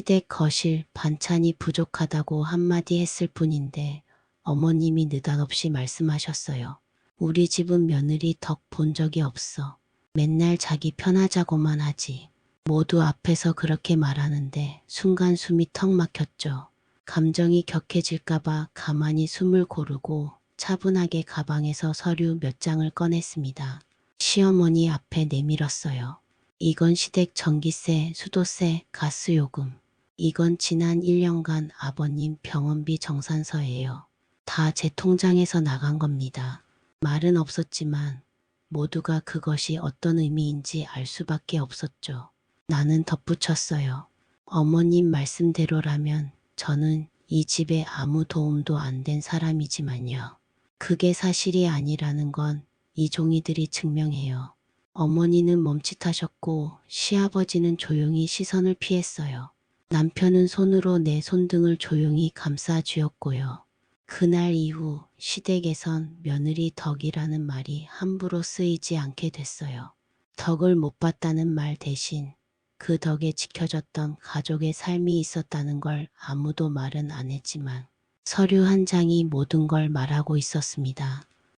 시댁 거실 반찬이 부족하다고 한마디 했을 뿐인데 어머님이 느닷없이 말씀하셨어요. 우리 집은 며느리 덕 본 적이 없어. 맨날 자기 편하자고만 하지. 모두 앞에서 그렇게 말하는데 순간 숨이 턱 막혔죠. 감정이 격해질까봐 가만히 숨을 고르고 차분하게 가방에서 서류 몇 장을 꺼냈습니다. 시어머니 앞에 내밀었어요. 이건 시댁 전기세, 수도세, 가스요금. 이건 지난 1년간 아버님 병원비 정산서예요. 다 제 통장에서 나간 겁니다. 말은 없었지만 모두가 그것이 어떤 의미인지 알 수밖에 없었죠. 나는 덧붙였어요. 어머님 말씀대로라면 저는 이 집에 아무 도움도 안 된 사람이지만요. 그게 사실이 아니라는 건 이 종이들이 증명해요. 어머니는 멈칫하셨고 시아버지는 조용히 시선을 피했어요. 남편은 손으로 내 손등을 조용히 감싸 쥐었고요. 그날 이후 시댁에선 며느리 덕이라는 말이 함부로 쓰이지 않게 됐어요. 덕을 못 봤다는 말 대신 그 덕에 지켜졌던 가족의 삶이 있었다는 걸 아무도 말은 안 했지만 서류 한 장이 모든 걸 말하고 있었습니다.